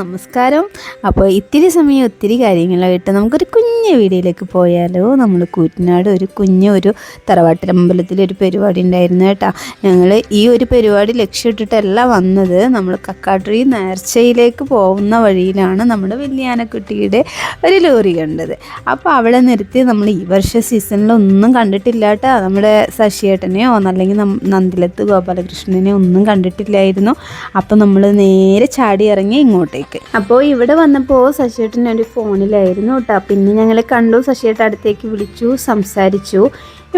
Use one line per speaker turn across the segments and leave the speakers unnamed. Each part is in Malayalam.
നമസ്കാരം. അപ്പോൾ ഇത്തിരി സമയം ഒത്തിരി കാര്യങ്ങളായിട്ട് നമുക്കൊരു കുഞ്ഞ് വീഡിയോയിലേക്ക് പോയാലോ? നമ്മൾ കൂറ്റനാട് ഒരു കുഞ്ഞ് ഒരു തറവാട്ടിലമ്പലത്തിൽ ഒരു പരിപാടി ഉണ്ടായിരുന്നു കേട്ടോ. ഞങ്ങൾ ഈ ഒരു പരിപാടി ലക്ഷ്യമിട്ടിട്ടല്ല വന്നത്. നമ്മൾ കക്കാട്രി നേർച്ചയിലേക്ക് പോകുന്ന വഴിയിലാണ് നമ്മുടെ വലിയാനക്കുട്ടിയുടെ ഒരു ലോറി കണ്ടത്. അപ്പോൾ അവളെ നിർത്തി നമ്മൾ ഈ വർഷ സീസണിലൊന്നും കണ്ടിട്ടില്ല കേട്ടോ. നമ്മുടെ ശശിയേട്ടനെയോ അല്ലെങ്കിൽ നന്ദിലത്ത് ഗോപാലകൃഷ്ണനെയോ ഒന്നും കണ്ടിട്ടില്ലായിരുന്നു. അപ്പോൾ നമ്മൾ നേരെ ചാടി ഇറങ്ങി ഇങ്ങോട്ടേക്ക് അപ്പോൾ ഇവിടെ വന്നപ്പോൾ ശശിയേട്ടൻ ഒരു ഫോണിലായിരുന്നു കേട്ടോ പിന്നെ ഞങ്ങൾ കണ്ടു ശശിയേട്ടൻ അടുത്തേക്ക് വിളിച്ചു സംസാരിച്ചു.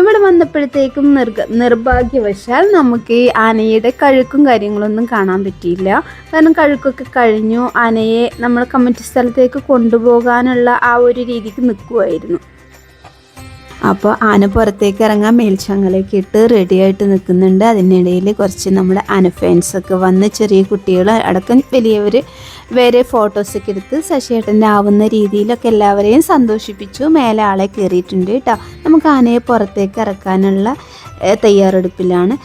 ഇവിടെ വന്നപ്പോഴത്തേക്കും നിർഗ നിർഭാഗ്യവശാൽ നമുക്ക് ഈ ആനയുടെ കഴുക്കും കാര്യങ്ങളൊന്നും കാണാൻ പറ്റിയില്ല. കാരണം കഴുക്കൊക്കെ കഴിഞ്ഞു ആനയെ നമ്മൾ കമ്മിറ്റി സ്ഥലത്തേക്ക് കൊണ്ടുപോകാനുള്ള ആ ഒരു രീതിക്ക് നിൽക്കുമായിരുന്നു അപ്പോൾ ആന പുറത്തേക്ക് ഇറങ്ങാൻ മേൽച്ചങ്ങലേക്ക് ഇട്ട് റെഡിയായിട്ട് നിൽക്കുന്നുണ്ട്. അതിനിടയിൽ കുറച്ച് നമ്മുടെ ആന ഫാൻസൊക്കെ വന്ന് ചെറിയ കുട്ടികൾ അടക്കം വലിയവർ വേറെ ഫോട്ടോസൊക്കെ എടുത്ത് ശശിയേട്ടന്റെ ആവുന്ന രീതിയിലൊക്കെ എല്ലാവരെയും സന്തോഷിപ്പിച്ചു. മേലെ ആളെ കയറിയിട്ടുണ്ട് കേട്ടോ. നമുക്ക് ആനയെ പുറത്തേക്ക് ഇറക്കാനുള്ള തയ്യാറെടുപ്പിലാണ്.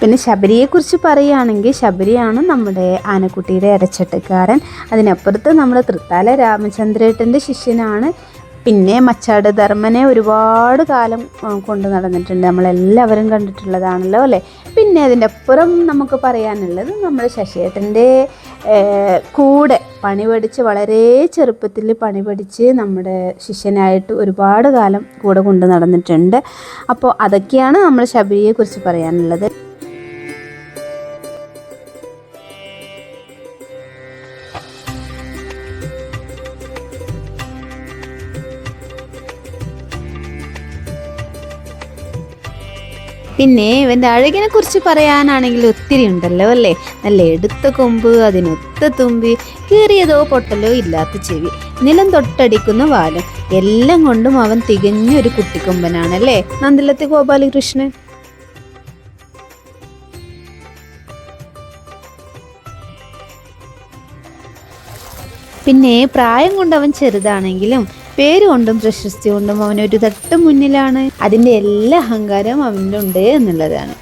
പിന്നെ ശബരിയെക്കുറിച്ച് പറയുകയാണെങ്കിൽ ശബരിയാണ് നമ്മുടെ ആനക്കുട്ടിയുടെ ഇടച്ചട്ടക്കാരൻ അതിനപ്പുറത്ത് നമ്മുടെ തൃത്താല രാമചന്ദ്രേട്ടന്റെ ശിഷ്യനാണ് പിന്നെ മച്ചാട് ധർമ്മനെ ഒരുപാട് കാലം കൊണ്ട് നടന്നിട്ടുണ്ട്. നമ്മളെല്ലാവരും കണ്ടിട്ടുള്ളതാണല്ലോ അല്ലേ? പിന്നെ അതിന്റെ അപ്പുറം നമുക്ക് പറയാനുള്ളത് നമ്മൾ ശശിയേട്ടന്റെ കൂടെ പണി പഠിച്ച് വളരെ ചെറുപ്പത്തിൽ പണി പഠിച്ച് നമ്മുടെ ശിഷ്യനായിട്ട് ഒരുപാട് കാലം കൂടെ കൊണ്ട് നടന്നിട്ടുണ്ട്. അപ്പോൾ അതൊക്കെയാണ് നമ്മൾ ശബരിയെക്കുറിച്ച് പറയാനുള്ളത്. പിന്നെ ഇവന്റെ അഴകിനെ കുറിച്ച് പറയാനാണെങ്കിൽ ഒത്തിരി ഉണ്ടല്ലോ അല്ലേ? നല്ല എടുത്ത കൊമ്പ് അതിനൊത്ത തുമ്പി കീറിയതോ പൊട്ടലോ ഇല്ലാത്ത ചെവി നിലം തൊട്ടടിക്കുന്ന വാലും എല്ലാം കൊണ്ടും അവൻ തികഞ്ഞൊരു കുട്ടിക്കൊമ്പനാണല്ലേ? നന്ദിലത്തെ ഗോപാലകൃഷ്ണൻ. പിന്നെ പ്രായം കൊണ്ട് അവൻ ചെറുതാണെങ്കിലും പേര് കൊണ്ടും പ്രശസ്തി കൊണ്ടും അവനൊരു തട്ട് മുന്നിലാണ് അതിന്റെ എല്ലാ അഹങ്കാരവും അവന്റെ ഉണ്ട് എന്നുള്ളതാണ്.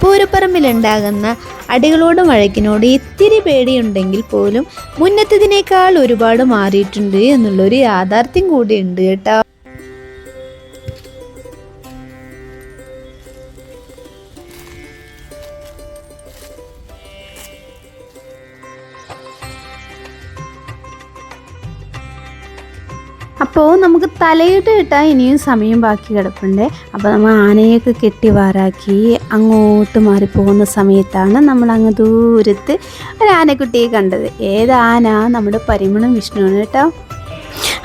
പൂരപ്പറമ്പിലുണ്ടാകുന്ന അടികളോടും വഴക്കിനോട് ഇത്തിരി പേടിയുണ്ടെങ്കിൽ പോലും മുന്നത്തതിനേക്കാൾ ഒരുപാട് മാറിയിട്ടുണ്ട് എന്നുള്ളൊരു യാഥാർത്ഥ്യം കൂടിയുണ്ട് കേട്ടോ. അപ്പോൾ നമുക്ക് തലയിട്ട് കിട്ടാൻ ഇനിയും സമയം ബാക്കി കിടപ്പുണ്ട്. അപ്പോൾ നമ്മൾ ആനയൊക്കെ കെട്ടി വാറാക്കി അങ്ങോട്ട് മാറിപ്പോകുന്ന സമയത്താണ് നമ്മൾ അങ്ങ് ദൂരത്ത് ഒരു ആനക്കുട്ടിയെ കണ്ടത്. ഏത് ആന? നമ്മുടെ പരിമളം വിഷ്ണുവാണ് കേട്ടോ.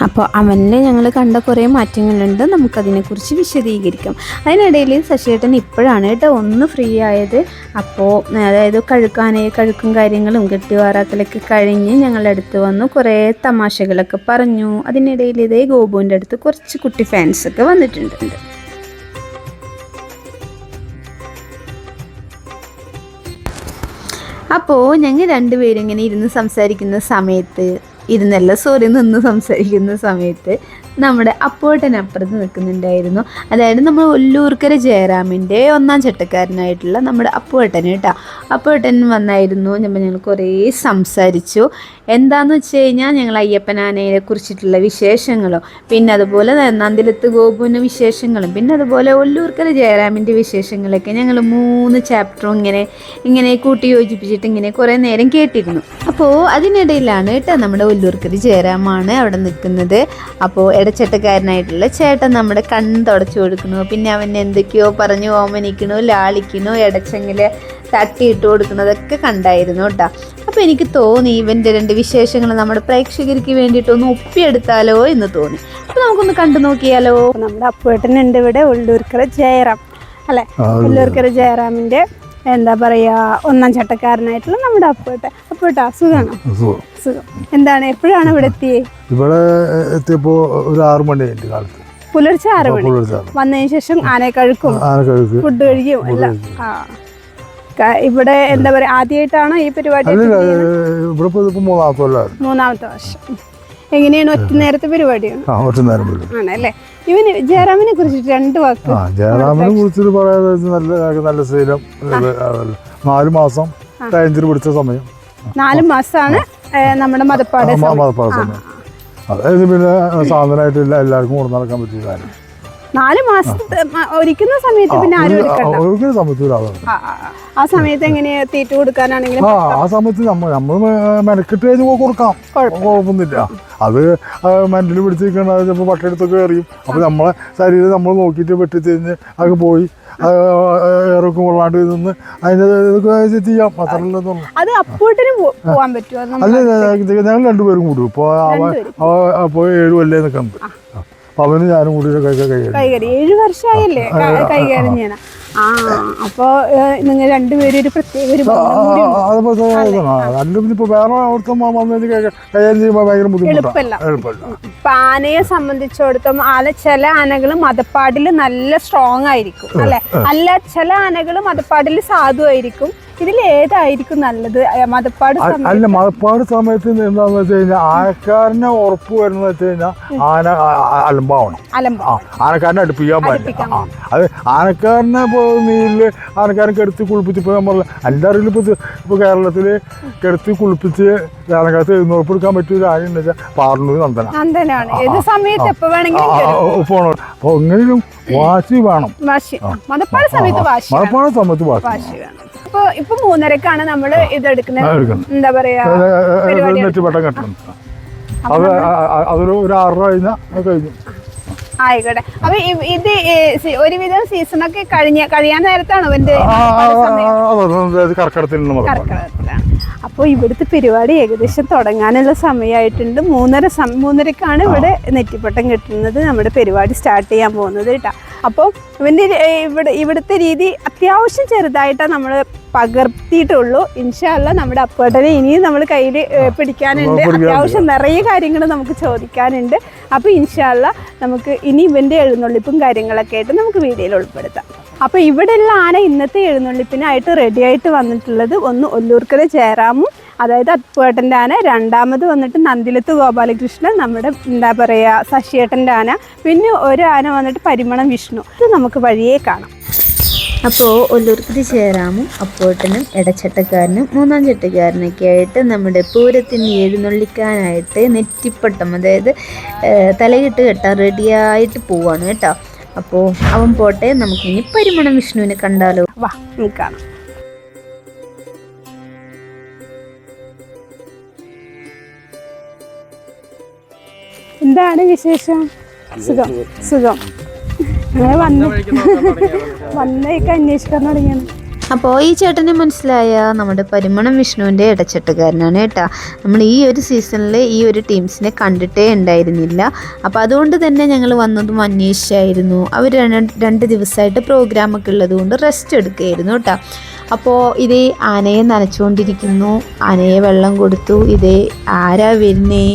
അപ്പോൾ അവനിൽ ഞങ്ങൾ കണ്ട കുറേ മാറ്റങ്ങളുണ്ട്. നമുക്കതിനെക്കുറിച്ച് വിശദീകരിക്കാം. അതിനിടയിൽ ശശിയേട്ടൻ ഇപ്പോഴാണ് കേട്ടോ ഒന്ന് ഫ്രീ ആയത്. അപ്പോൾ അതായത് കഴുക്കാനേ കഴുക്കും കാര്യങ്ങളും കെട്ടിവാറാക്കലൊക്കെ കഴിഞ്ഞ് ഞങ്ങളുടെ അടുത്ത് വന്നു. കുറേ തമാശകളൊക്കെ പറഞ്ഞു. അതിനിടയിൽ ഇതേ ഗോപുവിന്റെ അടുത്ത് കുറച്ച് കുട്ടി ഫാൻസൊക്കെ വന്നിട്ടുണ്ട്. അപ്പോൾ ഞങ്ങൾ രണ്ടുപേരും ഇങ്ങനെ ഇരുന്ന് സംസാരിക്കുന്ന സമയത്ത് ഇരുന്നല്ല സോറി നിന്ന് സംസാരിക്കുന്ന സമയത്ത് നമ്മുടെ അപ്പോട്ടനപ്പുറത്ത് നിൽക്കുന്നുണ്ടായിരുന്നു. അതായത് നമ്മൾ ഒല്ലൂർക്കര ജയറാമിന്റെ ഒന്നാം ചട്ടക്കാരനായിട്ടുള്ള നമ്മുടെ അപ്പുവേട്ടൻ കേട്ടോ. അപ്പുവേട്ടൻ വന്നായിരുന്നു ഞങ്ങൾ കുറേ സംസാരിച്ചു. എന്താന്ന് വെച്ച് കഴിഞ്ഞാൽ ഞങ്ങൾ അയ്യപ്പനാനയെ കുറിച്ചിട്ടുള്ള വിശേഷങ്ങളും പിന്നെ അതുപോലെ നന്ദിലത്ത് ഗോപുവിന്റെ വിശേഷങ്ങളും പിന്നെ അതുപോലെ ഒല്ലൂർക്കര ജയറാമിന്റെ വിശേഷങ്ങളൊക്കെ ഞങ്ങൾ മൂന്ന് ചാപ്റ്ററും ഇങ്ങനെ ഇങ്ങനെ കൂട്ടി യോജിപ്പിച്ചിട്ട് ഇങ്ങനെ കുറേ നേരം കേട്ടിരുന്നു. അപ്പോൾ അതിനിടയിലാണ് കേട്ടോ നമ്മുടെ ഒല്ലൂർക്കര ജയറാമാണ് അവിടെ നിൽക്കുന്നത്. അപ്പോൾ ഇടച്ചട്ടക്കാരനായിട്ടുള്ള ചേട്ടൻ നമ്മുടെ കണ്ണ് തുടച്ചു കൊടുക്കണു പിന്നെ അവൻ എന്തൊക്കെയോ പറഞ്ഞു ഓമനിക്കണു ലാളിക്കണു ഇടച്ചെങ്കിൽ തട്ടിയിട്ട് കൊടുക്കുന്നതൊക്കെ കണ്ടായിരുന്നു കേട്ടോ. അപ്പോൾ എനിക്ക് തോന്നി ഇവന്റെ രണ്ട് വിശേഷങ്ങൾ നമ്മുടെ പ്രേക്ഷകർക്ക് വേണ്ടിയിട്ടൊന്ന് ഒപ്പിയെടുത്താലോ എന്ന് തോന്നി. അപ്പോൾ നമുക്കൊന്ന് കണ്ടു നോക്കിയാലോ?
നമ്മുടെ അപ്പുവേട്ടനുണ്ട് ഇവിടെ ഉള്ളൂർക്കര ജയറാം. അല്ലേ? ഉള്ളൂർക്കര. ജയറാമിന്റെ എന്താ പറയാ ഒന്നാം ചട്ടക്കാരനായിട്ടുള്ള നമ്മുടെ അപ്പുവേട്ട അപ്പുവേട്ട സുഖമാണോ
സുഖം.
സുഖം. എന്താണ് എപ്പോഴാണ് ഇവിടെ എത്തിയേ?
ഇവിടെ എത്തിയപ്പോ ഒരു ആറു മണി കാലത്ത്.
പുലർച്ചെ ആറ് മണി. വന്നതിന് ശേഷം ആനക്കഴുക്കും
ആന കഴുകി.
ഫുഡ് കഴിക്കും എല്ലാം. ആ. ഇവിടെ എന്താ പറയാ ആദ്യമായിട്ടാണോ ഈ പരിപാടി?
ഇവിടെ മൂന്നാമത്തെ
വർഷം. എങ്ങനെയാണ് ഒറ്റ നേരത്തെ പരിപാടിയാണ് ആണല്ലേ? ഇവന് ജയറാമിനെ കുറിച്ചിട്ട് രണ്ട് വാക്ക്
ജയറാമിനെ കുറിച്ചിട്ട് നല്ല നല്ല ശീലം. നാല് മാസം ടൈഞ്ചിൽ പിടിച്ച സമയം.
നാല് മാസമാണ് നമ്മുടെ മതപ്പാട്
മതപ്പാട് സമയം. അതായത് പിന്നെ സാധനമായിട്ടില്ല എല്ലാവർക്കും കൊണ്ടു നടക്കാൻ പറ്റിയ കാര്യം.
നാല് മാസത്തെ ഒരിക്കുന്ന സമയത്ത് പിന്നെ ആരും ഒരിക്കുന്ന
ഒരിക്കലും
ആ, സമയത്ത് എങ്ങനെയാ തീറ്റ കൊടുക്കാനാണെങ്കിലും
ആ സമയത്ത് നമ്മൾ നമ്മൾ മെനക്കെട്ട് കഴിഞ്ഞ് കൊടുക്കാം. കുഴപ്പമൊന്നുമില്ല അത് മെന്റൽ പിടിച്ചിരിക്കണ ചിലപ്പോൾ പട്ടിയെടുത്തൊക്കെ എറിയും. അപ്പോൾ നമ്മളെ ശരീരം നമ്മൾ നോക്കിയിട്ട് വെട്ടിത്തിരിഞ്ഞ് അത് പോയി. ഏറൊക്കെ കൊള്ളാണ്ട് നിന്ന് അതിന്റെ ഇതൊക്കെ ചെയ്യാം. അത്രയുള്ളതുള്ളൂ
അത് അപ്പോട്ടിന് പോകാൻ പറ്റുമോ?
അല്ല ഞങ്ങൾ രണ്ടുപേരും കൂടും. ഇപ്പോൾ അപ്പോൾ ഏഴ് കൊല്ലേ നിൽക്കുന്നുണ്ട് അപ്പോൾ അവന് ഞാനും കൂടി
കൈകാര്യം ഏഴ് വർഷമായല്ലേ? കൈകാര്യം ചെയ്യണം ആ അപ്പോ നിങ്ങൾ രണ്ടുപേരും ഒരു പ്രത്യേക ഒരു എളുപ്പമല്ല ആനയെ സംബന്ധിച്ചിടത്തോളം ആന ചില ആനകൾ മതപ്പാടിൽ നല്ല സ്ട്രോങ് ആയിരിക്കും അല്ലെ? അല്ല ചില ആനകൾ മതപ്പാടിൽ സാധുവായിരിക്കും. ഇതിൽ ഏതായിരിക്കും നല്ലത്? മതപ്പാട്
അല്ല മതപ്പാട് സമയത്ത് എന്താന്ന് വെച്ച് കഴിഞ്ഞാൽ ആനക്കാരനെ ഉറപ്പ് വരുന്ന വെച്ച് കഴിഞ്ഞാൽ ആന അലമ്പാവണം. ആനക്കാരനെ അടുപ്പിക്കാൻ പറ്റില്ല അത് ആനക്കാരനെ ഇപ്പോൾ നീലിൽ ആനക്കാരനെ കെടുത്തി കുളിപ്പിച്ച് ഇപ്പോൾ നമ്മൾ എല്ലാവരും ഇപ്പൊ ഇപ്പോൾ ഇപ്പോൾ കേരളത്തിൽ കെടുത്തി കുളിപ്പിച്ച് ആനക്കാരത്ത് എഴുന്നൂറ് എടുക്കാൻ പറ്റിയ ഒരു ആന എന്ന് വെച്ചാൽ പാർണൂർ നന്ദന. പോകണം അപ്പോൾ എങ്ങനെയും വാശി വേണം.
വാശി. മതപ്പാട് സമയത്ത് വാശി വേണം.
മതപ്പാട്
ഇപ്പൊ മൂന്നരക്കാണ് നമ്മൾ ഇത് എടുക്കുന്നത്. എന്താ പറയാ?
കെട്ടണം. അത് അതൊരു ഒരു ആറ് കഴിഞ്ഞാൽ അത് കഴിഞ്ഞു.
ആയിക്കോട്ടെ. അപ്പൊ ഇത് ഒരുവിധം സീസൺ ഒക്കെ കഴിഞ്ഞ കഴിയാൻ നേരത്താണ്
ഇവന്റെ നിന്ന്
അപ്പോൾ ഇവിടുത്തെ പരിപാടി ഏകദേശം തുടങ്ങാനുള്ള സമയമായിട്ടുണ്ട്. മൂന്നര മൂന്നരക്കാണ് ഇവിടെ നെറ്റിപ്പട്ടം കിട്ടുന്നത്. നമ്മുടെ പരിപാടി സ്റ്റാർട്ട് ചെയ്യാൻ പോകുന്നത് കേട്ടോ. അപ്പോൾ ഇവന്റെ ഇവിടെ ഇവിടുത്തെ രീതി അത്യാവശ്യം ചെറുതായിട്ടാണ് നമ്മൾ പകർത്തിയിട്ടുള്ളൂ. ഇൻഷാല്ല നമ്മുടെ അപ്പേട്ടനെ ഇനിയും നമ്മൾ കയ്യിൽ പിടിക്കാനുണ്ട്. അത്യാവശ്യം നിറയെ കാര്യങ്ങൾ നമുക്ക് ചോദിക്കാനുണ്ട്. അപ്പോൾ ഇൻഷാല്ല നമുക്ക് ഇനി ഇവന്റെ എഴുന്നള്ളിപ്പും കാര്യങ്ങളൊക്കെ ആയിട്ട് നമുക്ക് വീഡിയോയിൽ ഉൾപ്പെടുത്താം. അപ്പോൾ ഇവിടെയുള്ള ആന ഇന്നത്തെ എഴുന്നള്ളിപ്പിനായിട്ട് റെഡി ആയിട്ട് വന്നിട്ടുള്ളത് ഒന്ന് ഒല്ലൂർക്കര ജയറാമും അതായത് അപ്പുവേട്ടന്റെ ആന. രണ്ടാമത് വന്നിട്ട് നന്ദിലത്ത് ഗോപാലകൃഷ്ണൻ നമ്മുടെ എന്താ പറയുക ശശിയേട്ടന്റെ ആന. പിന്നെ ഒരു ആന വന്നിട്ട് പരിമളം വിഷ്ണു. ഇത് നമുക്ക് വഴിയേ കാണാം.
അപ്പോൾ ഒല്ലൂർക്കുടി ചേരാമും അപ്പോട്ടനും ഇടച്ചട്ടക്കാരനും മൂന്നാം ചട്ടക്കാരനൊക്കെ ആയിട്ട് നമ്മുടെ പൂരത്തിന് എഴുന്നള്ളിക്കാനായിട്ട് നെറ്റിപ്പട്ടം അതായത് തലയിട്ട് കെട്ടാൻ റെഡിയായിട്ട് പോവാണ് കേട്ടോ. അപ്പോൾ അവൻ പോട്ടെ നമുക്കിനി പരിമണം വിഷ്ണുവിനെ കണ്ടാലോ.
വാ നിൽക്കാം കാണാം. എന്താണ് വിശേഷം? സുഖം. സുഖം. വന്ന് വന്നേക്ക് അന്വേഷിക്കാൻ തുടങ്ങിയാണ്.
അപ്പോൾ ഈ ചേട്ടനെ മനസ്സിലായ നമ്മുടെ പരിമണം വിഷ്ണുവിന്റെ ഇടച്ചട്ടുകാരനാണ് കേട്ടോ. നമ്മൾ ഈ ഒരു സീസണിൽ ഈ ഒരു ടീംസിനെ കണ്ടിട്ടേ ഉണ്ടായിരുന്നില്ല. അപ്പോൾ അതുകൊണ്ട് തന്നെ ഞങ്ങൾ വന്നതും അന്വേഷിച്ചായിരുന്നു. അവർ രണ്ട് ദിവസമായിട്ട് പ്രോഗ്രാമൊക്കെ ഉള്ളതുകൊണ്ട് റെസ്റ്റ് എടുക്കുകയായിരുന്നു കേട്ടോ. അപ്പോൾ ഇതേ ആനയെ നനച്ചുകൊണ്ടിരിക്കുന്നു. ആനയെ വെള്ളം കൊടുത്തു. ഇതേ ആരാ വരുന്നേ?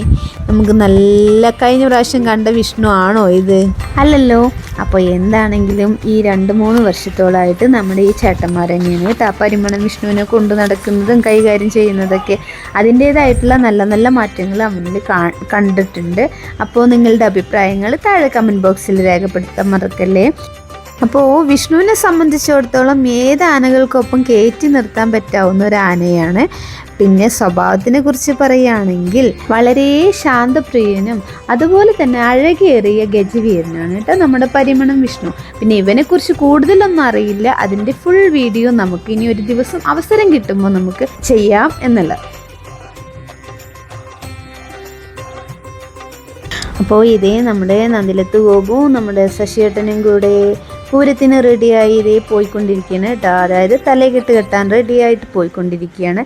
നമുക്ക് നല്ല കഴിഞ്ഞ പ്രാവശ്യം കണ്ട വിഷ്ണു ആണോ ഇത്? അല്ലല്ലോ. അപ്പോൾ എന്താണെങ്കിലും ഈ രണ്ട് മൂന്ന് വർഷത്തോളമായിട്ട് നമ്മുടെ ഈ ചേട്ടന്മാർ തന്നെയാണ് കേട്ടോ പരിമണം വിഷ്ണുവിനെ കൊണ്ടു നടക്കുന്നതും കൈകാര്യം ചെയ്യുന്നതൊക്കെ അതിന്റേതായിട്ടുള്ള നല്ല നല്ല മാറ്റങ്ങൾ അവനിൽ കണ്ടിട്ടുണ്ട്. അപ്പോൾ നിങ്ങളുടെ അഭിപ്രായങ്ങൾ താഴെ കമന്റ് ബോക്സിൽ രേഖപ്പെടുത്താൻ മറക്കല്ലേ? അപ്പോൾ വിഷ്ണുവിനെ സംബന്ധിച്ചിടത്തോളം ഏത് ആനകൾക്കൊപ്പം കയറ്റി നിർത്താൻ പറ്റാവുന്ന ഒരു ആനയാണ്. പിന്നെ സ്വഭാവത്തിനെ കുറിച്ച് പറയുകയാണെങ്കിൽ വളരെ ശാന്തപ്രിയനും അതുപോലെ തന്നെ അഴകേറിയ ഗജവീരനാണ് കേട്ടോ നമ്മുടെ പരിമണം വിഷ്ണു. പിന്നെ ഇവനെക്കുറിച്ച് കൂടുതലൊന്നും അറിയില്ല. അതിന്റെ ഫുൾ വീഡിയോ നമുക്ക് ഇനി ഒരു ദിവസം അവസരം കിട്ടുമ്പോൾ നമുക്ക് ചെയ്യാം എന്നുള്ളത്. അപ്പോൾ ഇതേ നമ്മുടെ നന്ദിലത്ത് ഗോപുവും നമ്മുടെ ശശിയേട്ടനും കൂടെ പൂരത്തിന് റെഡിയായി ഇതേ പോയിക്കൊണ്ടിരിക്കുകയാണ് കേട്ടോ അതായത് തലകെട്ട് കെട്ടാൻ റെഡിയായിട്ട് പോയിക്കൊണ്ടിരിക്കുകയാണ്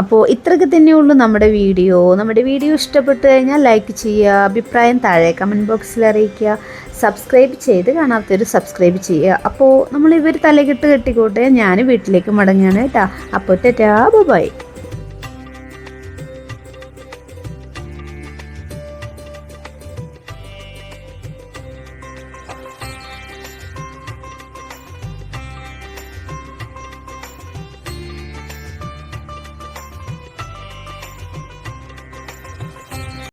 അപ്പോൾ ഇത്രയൊക്കെ തന്നെയുള്ളൂ നമ്മുടെ വീഡിയോ. നമ്മുടെ വീഡിയോ ഇഷ്ടപ്പെട്ട് കഴിഞ്ഞാൽ ലൈക്ക് ചെയ്യുക അഭിപ്രായം താഴെ കമന്റ് ബോക്സിൽ അറിയിക്കുക സബ്സ്ക്രൈബ് ചെയ്ത് കാണാത്തവർ സബ്സ്ക്രൈബ് ചെയ്യുക. അപ്പോൾ നമ്മൾ ഇവർ തലകെട്ട് കെട്ടിക്കോട്ടെ. ഞാൻ വീട്ടിലേക്ക് മടങ്ങുകയാണ് കേട്ടോ അപ്പോൾ ടാ ബൈ